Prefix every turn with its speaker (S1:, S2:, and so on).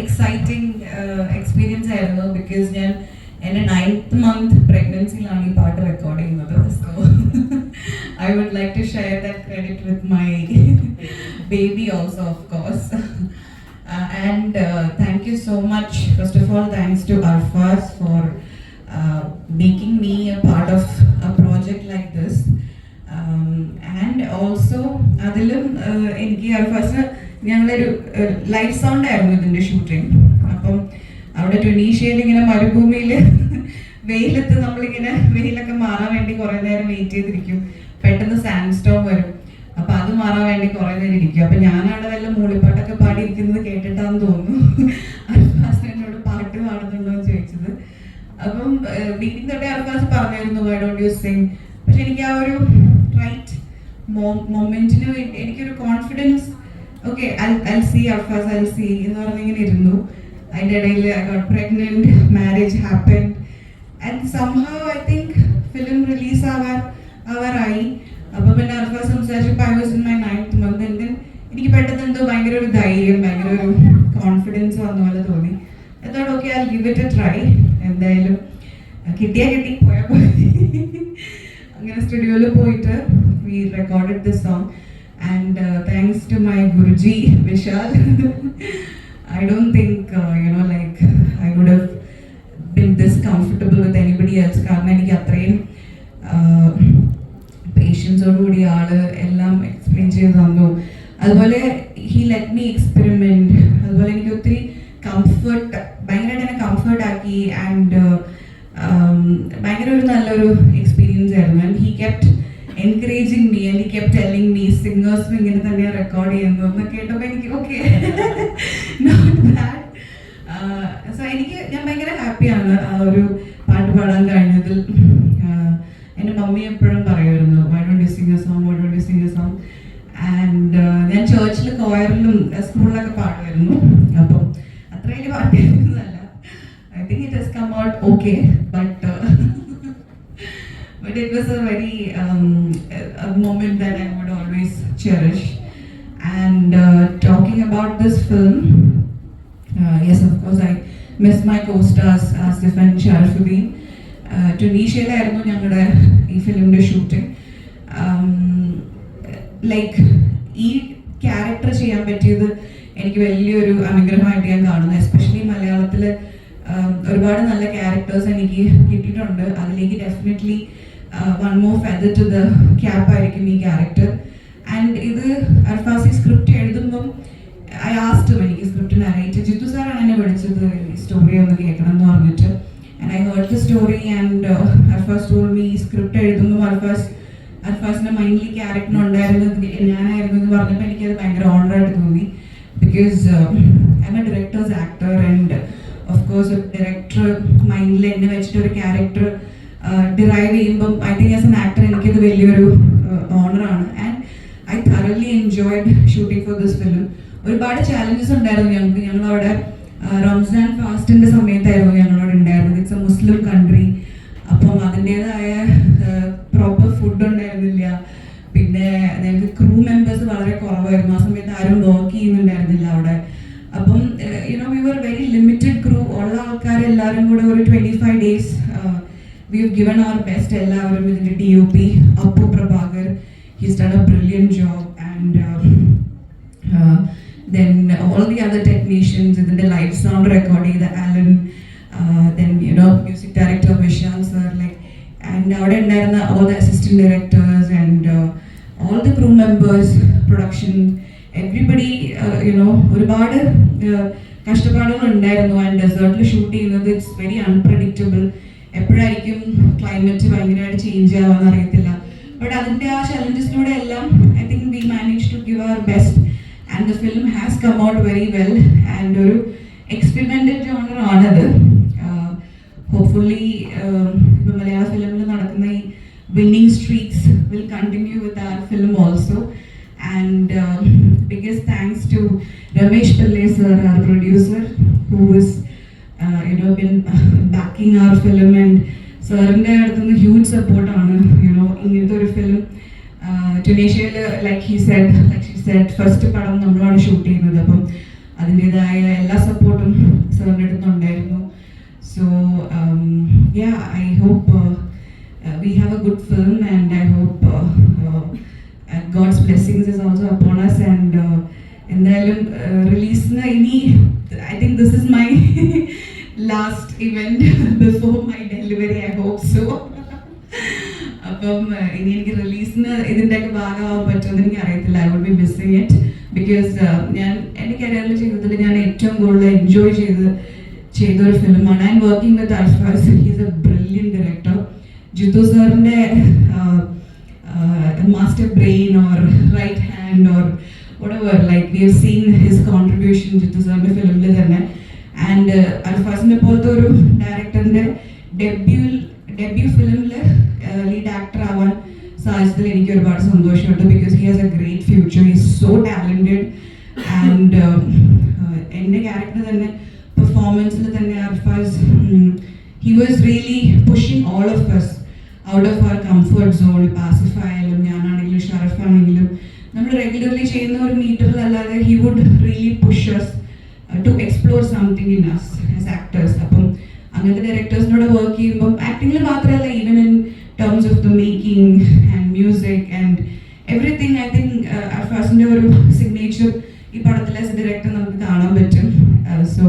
S1: Exciting experience ആയിരുന്നു because ഞാൻ എന്റെ നയൻത്ത് മന്ത് പ്രഗ്നൻസിയിലാണ് ഈ പാട്ട് റെക്കോർഡ് ചെയ്യുന്നത് so I would like to share that credit with my baby also of course and thank you so much first of all thanks to Arfaz for making me a part of a project like this. And also അതിലും uh, എനിക്ക് first ഞങ്ങളൊരു live sound ആയിരുന്നു ഇതിന്റെ shooting അപ്പം അവിടെ ട്യൂണീഷ്യയിൽ ഇങ്ങനെ മരുഭൂമിയിൽ വെയിലത്ത് നമ്മളിങ്ങനെ വെയിലൊക്കെ മാറാൻ വേണ്ടി കുറെ നേരം വെയിറ്റ് ചെയ്തിരിക്കും. പെട്ടെന്ന് സാൻഡ് സ്റ്റോം വരും. അപ്പൊ അത് മാറാൻ വേണ്ടി കുറെ നേരം ഇരിക്കും. അപ്പൊ ഞാനവിടെ വല്ല മൂളിപ്പാട്ടൊക്കെ പാടിയിരിക്കുന്നത് കേട്ടിട്ടാന്ന് തോന്നുന്നു. അൽഫാസ് എന്നോട് പാട്ട് പാടുന്നുണ്ടോ എന്ന് ചോദിച്ചത്. അപ്പം മീറ്റിംഗ് തൊട്ടേ അൽഫാസ് പറഞ്ഞായിരുന്നു വൈ ഡോണ്ട് യു സിങ് പക്ഷെ എനിക്ക് ആ ഒരു റൈറ്റ് മൊമെന്റിന് എനിക്കൊരു confidence okay I see Afaz അൽ സി എന്ന് പറഞ്ഞിങ്ങനെ ഇരുന്നു. അതിന്റെ ഇടയിൽ I got pregnant marriage happen and somehow I think film release ആവാൻ അവറായി അപ്പോൾ പിന്നെ അർഫാസ് സംസാരിച്ചപ്പോൾ I was in my ninth month എന്റെ എനിക്ക് പെട്ടെന്ന് എന്തോ ഭയങ്കര ഒരു ധൈര്യം ഭയങ്കര ഒരു കോൺഫിഡൻസ് വന്ന പോലെ തോന്നി. എത്തോടെ okay I give it a try എന്തായാലും കിട്ടിയാൽ കിട്ടി പോയാൽ പോയി. അങ്ങനെ സ്റ്റുഡിയോയിൽ പോയിട്ട് we recorded this song my Guruji Vishal I don't think you know like I would have been this comfortable with anybody else കാരണം എനിക്ക് അത്രയും പേഷ്യൻസോടുകൂടി ആൾ എല്ലാം എക്സ്പ്ലെയിൻ ചെയ്ത് തന്നു. അതുപോലെ ഹി ലെറ്റ് മീ എക്സ്പെരിമെന്റ് അതുപോലെ എനിക്ക് ഒത്തിരി കംഫർട്ട് ഭയങ്കരമായിട്ട് എന്നെ കംഫർട്ട് ആക്കി ആൻഡ് ഭയങ്കര ഒരു നല്ലൊരു എക്സ്പീരിയൻസ് ആയിരുന്നു. And he kept encouraging me and kept telling me സിംഗേഴ്സും ഇങ്ങനെ തന്നെയാണ് റെക്കോർഡ് ചെയ്യുന്നത് എന്ന് കേട്ടപ്പോൾ എനിക്ക് ഓക്കെ സോ എനിക്ക് ഞാൻ ഭയങ്കര ഹാപ്പിയാണ് ആ ഒരു പാട്ട് പാടാൻ കഴിഞ്ഞതിൽ. ആഹ് എന്റെ മമ്മി എപ്പോഴും പറയുമായിരുന്നു why don't you sing a song why don't you sing a song and ഞാൻ ചേർച്ചിൽ കോയറിലും സ്കൂളിലൊക്കെ പാടുമായിരുന്നു. അപ്പം അത്ര വലിയ പാട്ടായിരുന്നല്ല I think it has come out okay but but it was a um, a moment that I would always cherish. And uh, talking about this film, uh, yes, of course, I miss my co-stars Asif and Sharifuddin. Uh, ട്യൂണീഷ്യയിലായിരുന്നു ഞങ്ങളുടെ ഈ ഫിലിമിന്റെ shooting like ഈ character ചെയ്യാൻ പറ്റിയത് എനിക്ക് വലിയൊരു അനുഗ്രഹമായിട്ട് ഞാൻ കാണുന്നു എസ്പെഷ്യലി മലയാളത്തിൽ ഒരുപാട് നല്ല ക്യാരക്ടേഴ്സ് എനിക്ക് കിട്ടിയിട്ടുണ്ട് അതിലേക്ക് definitely one more feather to the cap ആയിരിക്കും ഈ ക്യാരക്ടർ ആൻഡ് ഇത് അർഫാസി സ്ക്രിപ്റ്റ് എഴുതുമ്പം ഐ ആസ്റ്റും എനിക്ക് സ്ക്രിപ്റ്റ് നറേറ്റ് ജിത്തു സാറാണ് എന്നെ വിളിച്ചത് ഈ സ്റ്റോറി ഒന്ന് കേൾക്കണം എന്ന് പറഞ്ഞിട്ട്. And I heard the story and Arfaz told me script എഴുതുമ്പോൾ അർഫാസ് അർഫാസിന്റെ മൈൻഡിൽ ക്യാരക്ടർ ഉണ്ടായിരുന്നു ഞാനായിരുന്നു എന്ന് പറഞ്ഞപ്പോൾ എനിക്കത് ഭയങ്കര ഓണറായിട്ട് തോന്നി. Because I am a director's actor and of course director മൈൻഡിൽ എന്നെ വെച്ചിട്ട് ഒരു ക്യാരക്ടർ ഡിറൈവ് ചെയ്യുമ്പം I think as an actor എനിക്കത് വലിയൊരു ഓണറാണ് and I thoroughly enjoyed shooting for this film ഒരുപാട് ചാലഞ്ചസ് ഉണ്ടായിരുന്നു ഞങ്ങൾക്ക്. ഞങ്ങൾ അവിടെ റംസാൻ ഫാസ്റ്റിന്റെ സമയത്തായിരുന്നു ഞങ്ങളവിടെ ഉണ്ടായിരുന്നത്. ഇറ്റ്സ് എ മുസ്ലിം കൺട്രി അപ്പം അതിന്റെതായ പ്രോപ്പർ ഫുഡ് ഉണ്ടായിരുന്നില്ല. പിന്നെ ഞങ്ങൾക്ക് ക്രൂ മെമ്പേഴ്സ് വളരെ കുറവായിരുന്നു. ആ സമയത്ത് ആരും വർക്ക് ചെയ്യുന്നുണ്ടായിരുന്നില്ല അവിടെ. അപ്പം you know we were very limited crew ഉള്ള ആൾക്കാരെല്ലാവരും കൂടെ ഒരു twenty five days we have given our best എല്ലാവരും ഇതിന്റെ D O P Appu Prabhakar his done a brilliant job and then all the other technicians ഇതിന്റെ live sound record ചെയ്ത Alan then you know music director Vishal sir like and അവിടെ ഉണ്ടായിരുന്ന all the assistant directors and all the crew members production everybody you know ഒരുപാട് uh, കഷ്ടപ്പാടുകൾ ഉണ്ടായിരുന്നു. And ഡെസേർട്ടിൽ shoot ചെയ്യുന്നത് it's very unpredictable climate ഭയങ്കരമായിട്ട് change ആവാന്ന് അറിയത്തില്ല. ബട്ട് അതിന്റെ ആ ചലഞ്ചസിലൂടെ എല്ലാം I think we manage to give our best and the film has come out very well and ഒരു എക്സ്പെരിമെന്റൽ ജോണർ ആണത്. ഹോപ്പ്ഫുള്ളി ഇപ്പോൾ മലയാള ഫിലിമിൽ നടക്കുന്ന ഈ winning streaks will continue with our film also and biggest thanks to Ramesh Pillai sir our producer who is you know been backing our film and സാറിന്റെ അടുത്തുനിന്ന് huge സപ്പോർട്ടാണ് you know ഇങ്ങനത്തെ ഒരു film ടുനേഷ്യയിൽ like he said like he said first പടം നമ്മളാണ് shoot ചെയ്യുന്നത്. അപ്പം അതിന്റെതായ എല്ലാ സപ്പോർട്ടും സാറിന്റെ അടുത്തുണ്ടായിരുന്നു so yeah I hope we have a good film and I hope God's blessings is also upon us and എന്തായാലും uh, റിലീസിന് ഇനി I think this is my last event before my delivery I hope so അപ്പം ഇനി എനിക്ക് റിലീസിന് ഇതിന്റെയൊക്കെ ഭാഗമാവാൻ പറ്റുമെന്ന് എനിക്ക് അറിയത്തില്ല. I would be missing it because ഞാൻ എന്റെ കരിയറിൽ ജീവിതത്തിൽ ഞാൻ ഏറ്റവും കൂടുതൽ എൻജോയ് ചെയ്ത് ചെയ്ത ഒരു ഫിലിമാണ് I am working with Ashfaz he's a brilliant director Jithu സാറിന്റെ master brain or right hand or whatever like we have seen his contribution Jithu സാറിന്റെ ഫിലിമിൽ തന്നെ. ആൻഡ് അൽഫാസിനെ പോലത്തെ ഒരു ഡയറക്ടറിന്റെ ഡെബ്യൂ ഡെബ്യൂ ഫിലിമിൽ ലീഡ് ആക്ടർ ആവാൻ സാധിച്ചതിൽ എനിക്ക് ഒരുപാട് സന്തോഷമുണ്ട്. Because he has a great future is so talented and എന്റെ ക്യാരക്ടർ തന്നെ പെർഫോമൻസിൽ തന്നെ Alfaz he was really pushing all of us out of our comfort zone ഇപ്പം ആസിഫ് ആയാലും ഞാനാണെങ്കിലും ഷറഫ് ആണെങ്കിലും നമ്മൾ റെഗുലർലി ചെയ്യുന്ന ഒരു മീറ്ററിലല്ലാതെ he would really pushes to explore something in us as actors അപ്പം അങ്ങനത്തെ ഡയറക്ടേഴ്സിനോട് വർക്ക് ചെയ്യുമ്പോൾ ആക്ടിങ്ങിൽ മാത്രമല്ല even in terms of the making and music and everything I think അർഫാസിന്റെ ഒരു സിഗ്നേച്ചർ ഈ പടത്തിലെ ഡയറക്ടർ നമുക്ക് കാണാൻ പറ്റും. സോ